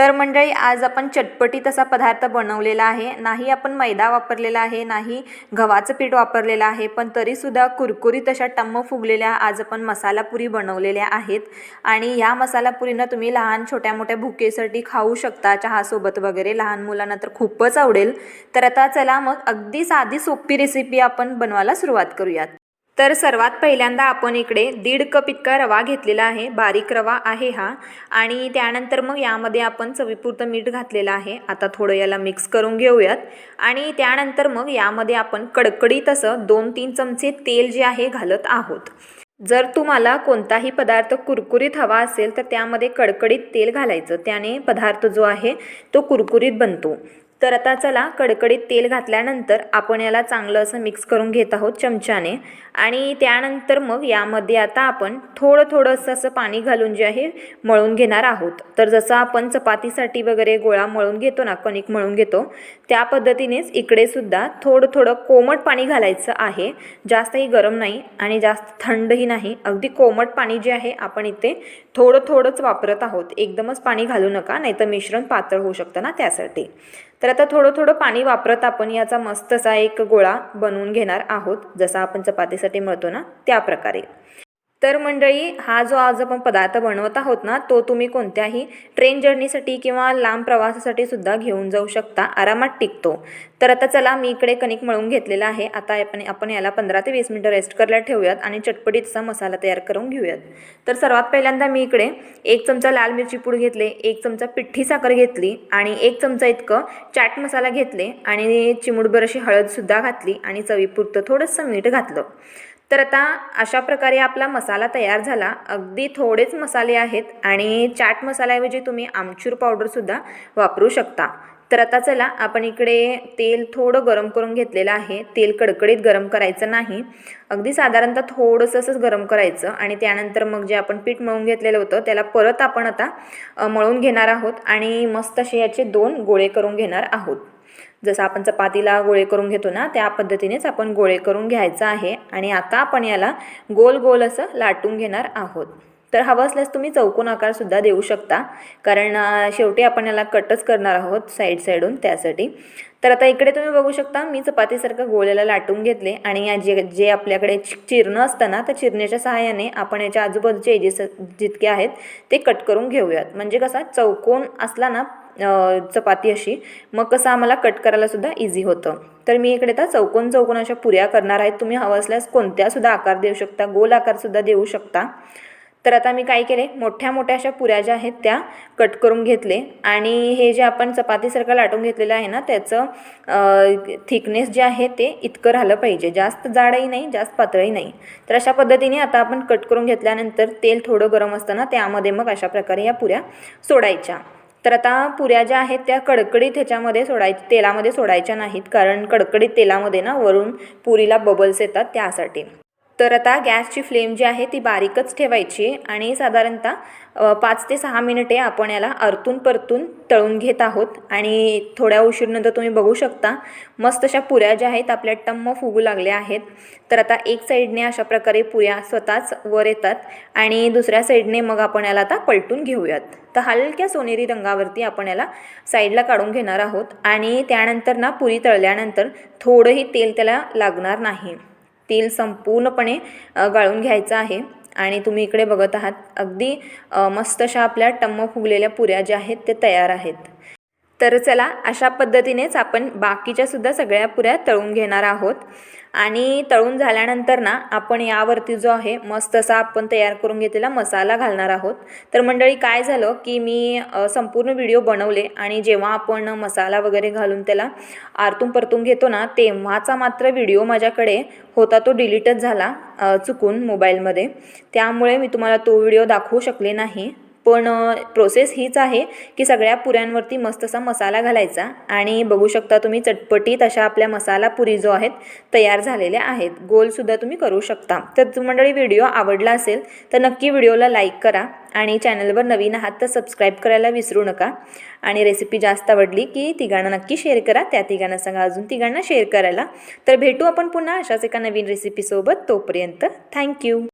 तर मंडळी आज आपण चटपटीत असा पदार्थ बनवलेला आहे. नाही आपण मैदा वापरलेला आहे नाही गव्हाचं पीठ वापरलेलं आहे पण तरीसुद्धा कुरकुरीत अशा टम्म फुगलेल्या आज आपण मसालापुरी बनवलेल्या आहेत. आणि ह्या मसालापुरीनं तुम्ही लहान छोट्या मोठ्या भुकेसाठी खाऊ शकता. चहासोबत वगैरे लहान मुलांना तर खूपच आवडेल. तर आता चला मग अगदी साधी सोपी रेसिपी आपण बनवायला सुरुवात करूयात. तर सर्वात पहिल्यांदा आपण इकडे दीड कप इतका रवा घेतलेला आहे बारीक रवा आहे हा. आणि त्यानंतर मग यामध्ये आपण चवीपुरतं मीठ घातलेलं आहे. आता थोडं याला मिक्स करून घेऊयात. आणि त्यानंतर मग यामध्ये आपण कडकडीत असं दोन तीन चमचे तेल जे आहे घालत आहोत. जर तुम्हाला कोणताही पदार्थ कुरकुरीत हवा असेल तर त्यामध्ये कडकडीत तेल घालायचं. त्याने पदार्थ जो आहे तो कुरकुरीत बनतो. तर आता चला कडकडीत तेल घातल्यानंतर आपण याला चांगलं असं मिक्स करून घेत आहोत चमच्याने. आणि त्यानंतर मग यामध्ये आता आपण थोडं थोडंसं असं पाणी घालून जे आहे मळून घेणार आहोत. तर जसं आपण चपातीसाठी वगैरे गोळा मळून घेतो ना कणिक मळून घेतो त्या पद्धतीनेच इकडे सुद्धा थोडं थोडं कोमट पाणी घालायचं आहे. जास्तही गरम नाही आणि जास्त थंडही नाही. अगदी कोमट पाणी जे आहे आपण इथे थोडं थोडंच वापरत आहोत. एकदमच पाणी घालू नका नाहीतर मिश्रण पातळ होऊ शकतं ना त्यासाठी. तर आता थोडं थोडं पाणी वापरत आपण याचा मस्तसा एक गोळा बनवून घेणार आहोत जसा आपण चपातीसाठी मिळतो ना त्या प्रकारे. तर मंडळी हा जो आज आपण पदार्थ बनवत आहोत ना तो तुम्ही कोणत्याही ट्रेन जर्नीसाठी किंवा लांब प्रवासासाठी सुद्धा घेऊन जाऊ शकता. आरामात टिकतो. तर आता चला मी इकडे कणिक मळून घेतलेला आहे. आता आपण आपण याला पंधरा ते वीस मिनटं रेस्ट करायला ठेवूयात आणि चटपटीचा मसाला तयार करून घेऊयात. तर सर्वात पहिल्यांदा मी इकडे एक चमचा लाल मिरची पूड घेतले एक चमचा पिठ्ठी साखर घेतली आणि एक चमचा इतकं चाट मसाला घेतले आणि चिमुडभर अशी हळदसुद्धा घातली आणि चवीपुरतं थोडंसं मीठ घातलं. तर आता अशा प्रकारे आपला मसाला तयार झाला. अगदी थोडेच मसाले आहेत आणि चाट मसाल्याऐवजी तुम्ही आमचूर पावडरसुद्धा वापरू शकता. तर आता चला आपण इकडे तेल थोडं गरम करून घेतलेलं आहे. तेल कडकडीत गरम करायचं नाही. अगदी साधारणतः थोडंसं असंच गरम करायचं आणि त्यानंतर मग जे आपण पीठ मळून घेतलेलं होतं त्याला परत आपण आता मळून घेणार आहोत आणि मस्त असे याचे दोन गोळे करून घेणार आहोत. जसं आपण चपातीला गोळे करून घेतो ना त्या पद्धतीनेच आपण गोळे करून घ्यायचं आहे. आणि आता आपण याला गोल गोल असं लाटून घेणार आहोत. तर हवं असल्यास तुम्ही चौकोन आकारसुद्धा देऊ शकता. कारण शेवटी आपण याला कटच करणार आहोत साईड साईडून त्यासाठी. तर आता इकडे तुम्ही बघू शकता मी चपातीसारखं गोळ्याला लाटून घेतले. आणि या जे जे आपल्याकडे चिरणं असतं ना त्या चिरण्याच्या सहाय्याने आपण याच्या आजूबाजूचे एजेस जितके आहेत ते कट करून घेऊयात. म्हणजे कसा चौकोन असला ना चपाती अशी. मग कसं आम्हाला कट करायला सुद्धा इझी होतं. तर मी इकडे आता चौकोन चौकोन अशा पुऱ्या करणार आहेत तुम्ही हवं असल्यास कोणत्यासुद्धा आकार देऊ शकता गोल आकारसुद्धा देऊ शकता. तर आता मी काय केले? मोठ्या मोठ्या अशा पुऱ्या ज्या आहेत त्या कट करून घेतले. आणि हे जे आपण चपातीसारखं लाटून घेतलेलं आहे ना त्याचं थिकनेस जे आहे ते इतकं राहिलं पाहिजे. जास्त जाडही नाही जास्त पातळही नाही. तर अशा पद्धतीने आता आपण कट करून घेतल्यानंतर तेल थोडं गरम असतं त्यामध्ये मग अशा प्रकारे या पुऱ्या सोडायच्या. तर आता पुऱ्या ज्या आहेत त्या कडकडीत ह्याच्यामध्ये सोडाय तेलामध्ये सोडायच्या नाहीत. कारण कडकडीत तेलामध्ये ना वरून पुरीला बबल्स येतात त्यासाठी. तर आता गॅसची फ्लेम जी आहे ती बारीकच ठेवायची आणि साधारणतः पाच ते सहा मिनिटे आपण याला अरतून परतून तळून घेत आहोत. आणि थोड्या उशीरनंतर तुम्ही बघू शकता मस्त अशा पुऱ्या ज्या आहेत आपल्या टम्म फुगू लागल्या आहेत. तर आता एक साईडने अशा प्रकारे पुऱ्या स्वतःच वर येतात आणि दुसऱ्या साईडने मग आपण याला आता पलटून घेऊयात. तर हलक्या सोनेरी रंगावरती आपण याला साईडला काढून घेणार आहोत आणि त्यानंतर ना पुरी तळल्यानंतर थोडंही तेल त्याला लागणार नाही. तेल संपूर्णपणे गाळून घ्यायचं आहे. आणि तुम्ही इकडे बघत आहात अगदी मस्त अशा आपल्या टम्म फुगलेल्या पुऱ्या ज्या आहेत ते तयार आहेत. तर चला अशा पद्धतीनेच आपण बाकीच्यासुद्धा सगळ्या पुऱ्या तळून घेणार आहोत. आणि तळून झाल्यानंतर ना आपण यावरती जो आहे मस्त असा आपण तयार करून घेतलेला मसाला घालणार आहोत. तर मंडळी काय झालं की मी संपूर्ण व्हिडिओ बनवले आणि जेव्हा आपण मसाला वगैरे घालून त्याला आरतून परतून घेतो ना तेव्हाचा मात्र व्हिडिओ माझ्याकडे होता तो डिलीटच झाला चुकून मोबाईलमध्ये. त्यामुळे मी तुम्हाला तो व्हिडिओ दाखवू शकले नाही. पण प्रोसेस हीच आहे की सगळ्या पुऱ्यांवरती मस्त असा मसाला घालायचा आणि बघू शकता तुम्ही चटपटीत अशा आपल्या मसाला पुरी जो आहेत तयार झालेल्या आहेत. गोलसुद्धा तुम्ही करू शकता. तर मंडळी व्हिडिओ आवडला असेल तर नक्की व्हिडिओला लाईक करा आणि चॅनलवर नवीन आहात तर सबस्क्राईब करायला विसरू नका. आणि रेसिपी जास्त आवडली की तिघांना नक्की शेअर करा त्या तिघांना सांगा अजून तिघांना शेअर करायला. तर भेटू आपण पुन्हा अशाच एका नवीन रेसिपीसोबत तोपर्यंत थँक्यू